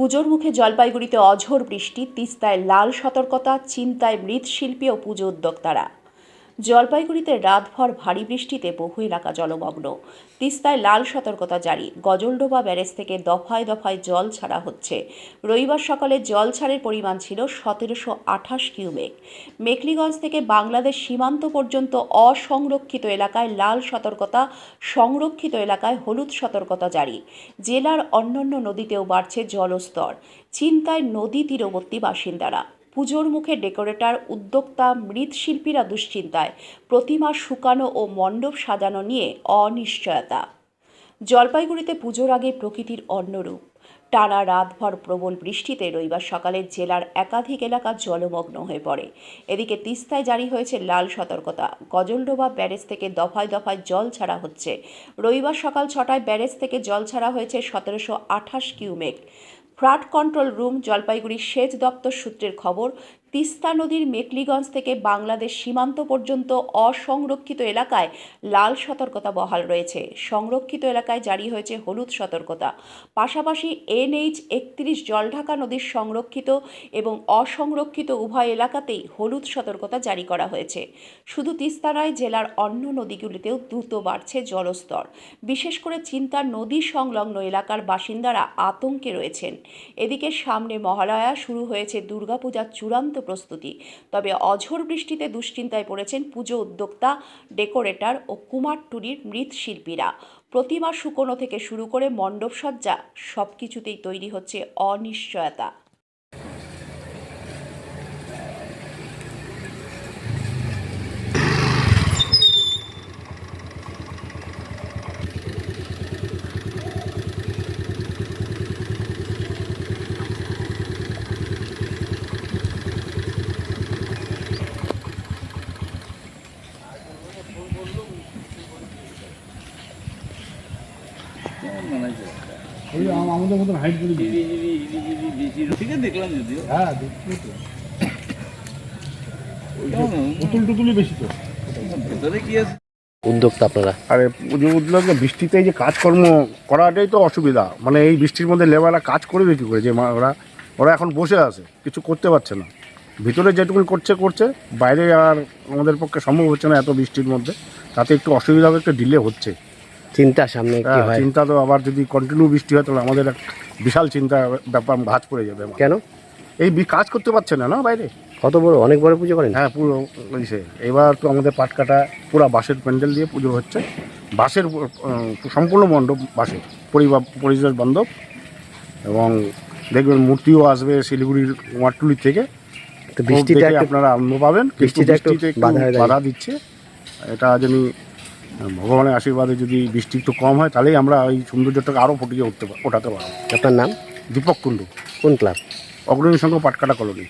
পুজোর মুখে জলপাইগুড়িতে অঝোর বৃষ্টি তিস্তায় লাল সতর্কতা চিন্তায় মৃৎশিল্পী ও পুজো উদ্যোক্তারা। জলপাইগুড়িতে রাতভর ভারী বৃষ্টিতে বহু এলাকা জলমগ্ন। তিস্তায় লাল সতর্কতা জারি। গজলডোবা ব্যারেজ থেকে দফায় দফায় জল ছাড়া হচ্ছে। রবিবার সকালে জল ছাড়ের পরিমাণ ছিল সতেরোশো আঠাশ কিউমেক। মেকলিগঞ্জ থেকে বাংলাদেশ সীমান্ত পর্যন্ত অসংরক্ষিত এলাকায় লাল সতর্কতা, সংরক্ষিত এলাকায় হলুদ সতর্কতা জারি। জেলার অন্যান্য নদীতেও বাড়ছে জলস্তর। চিন্তায় নদী তীরবর্তী বাসিন্দারা। পুজোর মুখে ডেকোরেটর, উদ্যোক্তা, মৃৎশিল্পীরা দুশ্চিন্তায়। প্রতিমা শুকানো ও মণ্ডপ সাজানো নিয়ে অনিশ্চয়তা। জলপাইগুড়িতে পুজোর আগে প্রকৃতির অন্যরূপ। টানা রাতভর প্রবল বৃষ্টিতে রবিবার সকালে জেলার একাধিক এলাকা জলমগ্ন হয়ে পড়ে। এদিকে তিস্তায় জারি হয়েছে লাল সতর্কতা। গজলডোবা ব্যারেজ থেকে দফায় দফায় জল ছাড়া হচ্ছে। রবিবার সকাল ছটায় ব্যারেজ থেকে জল ছাড়া হয়েছে সতেরোশো আঠাশ cumec. Flood control room Jalpaiguri সেচ দপ্তর সূত্রের খবর তিস্তা নদীর মেকলিগঞ্জ থেকে বাংলাদেশ সীমান্ত পর্যন্ত অসংরক্ষিত এলাকায় লাল সতর্কতা বহাল রয়েছে। সংরক্ষিত এলাকায় জারি হয়েছে হলুদ সতর্কতা। পাশাপাশি এনএইচ একত্রিশ জলঢাকা নদীর সংরক্ষিত এবং অসংরক্ষিত উভয় এলাকাতেই হলুদ সতর্কতা জারি করা হয়েছে। শুধু তিস্তা নয়, জেলার অন্য নদীগুলিতেও দ্রুত বাড়ছে জলস্তর। বিশেষ করে চিন্তার নদী সংলগ্ন এলাকার বাসিন্দারা আতঙ্কে রয়েছেন। এদিকে সামনে মহালয়া শুরু হয়েছে দুর্গাপূজার চূড়ান্ত প্রস্তুতি। তবে অঝোর বৃষ্টিতে দুশ্চিন্তায় পড়েছেন পুজো উদ্যোক্তা, ডেকোরেটর ও কুমার টুরির মৃৎশিল্পীরা প্রতিমা শুকনো থেকে শুরু করে মণ্ডপসজ্জা সব কিছুতেই তৈরি হচ্ছে অনিশ্চয়তা। ওই আমাদের মতন হাইট করে ঠিক আছে দেখলাম যদিও। হ্যাঁ দেখছি তো। পুতুল টুতুলই বেশি তো। ভেতরে কি আছে? উদ্যোক্তা আপনারা? আরে পুজো উদ্যোগে বৃষ্টিতে এই যে কাজকর্ম করাটাই তো অসুবিধা। মানে এই বৃষ্টির মধ্যে লেবাররা কাজ করবে কী করে যে মা- ওরা ওরা এখন বসে আছে কিছু করতে পারছে না। ভিতরে যেটুকুন করছে করছে। বাইরে আর আমাদের পক্ষে সম্ভব হচ্ছে না এত বৃষ্টির মধ্যে। তাতে একটু অসুবিধা হবে একটু ডিলে হচ্ছে। চিন্তা সামনে কি হ্যাঁ, চিন্তা তো আবার যদি কন্টিনিউ বৃষ্টি হয় তাহলে আমাদের এক বিশাল চিন্তা ব্যাপার ভাঁজ পড়ে যাবে আমার। কেন? এই বি- কাজ করতে পারছে না না বাইরে? কত বড়? অনেক বড় পুজো করেন? হ্যাঁ পুরো এবার তো আমাদের পাটকাটা পুরো বাঁশের প্যান্ডেল দিয়ে পুজো হচ্ছে। বাঁশের সম্পূর্ণ মণ্ডপ বাঁশের পরিবার পরিবেশ বান্ধব। এবং দেখবেন মূর্তিও আসবে শিলিগুড়ির কুমারটুলি থেকে। তো বৃষ্টিটা আপনারা আনন্দ পাবেন। কিন্তু বৃষ্টিটা একটু বৃষ্টিতে একটু বাধা হয়ে দিচ্ছে। এটা যদি ভগবানের আশীর্বাদে যদি বৃষ্টি একটু কম হয় তাহলেই আমরা এই সৌন্দর্যটাকে আরও ফুটিয়ে উঠতে পার- ওঠাতে পারব। আপনার নাম? দীপক কুণ্ডু। কোন ক্লাব? অগ্রণী সংঘ পাটকাটা কলোনি।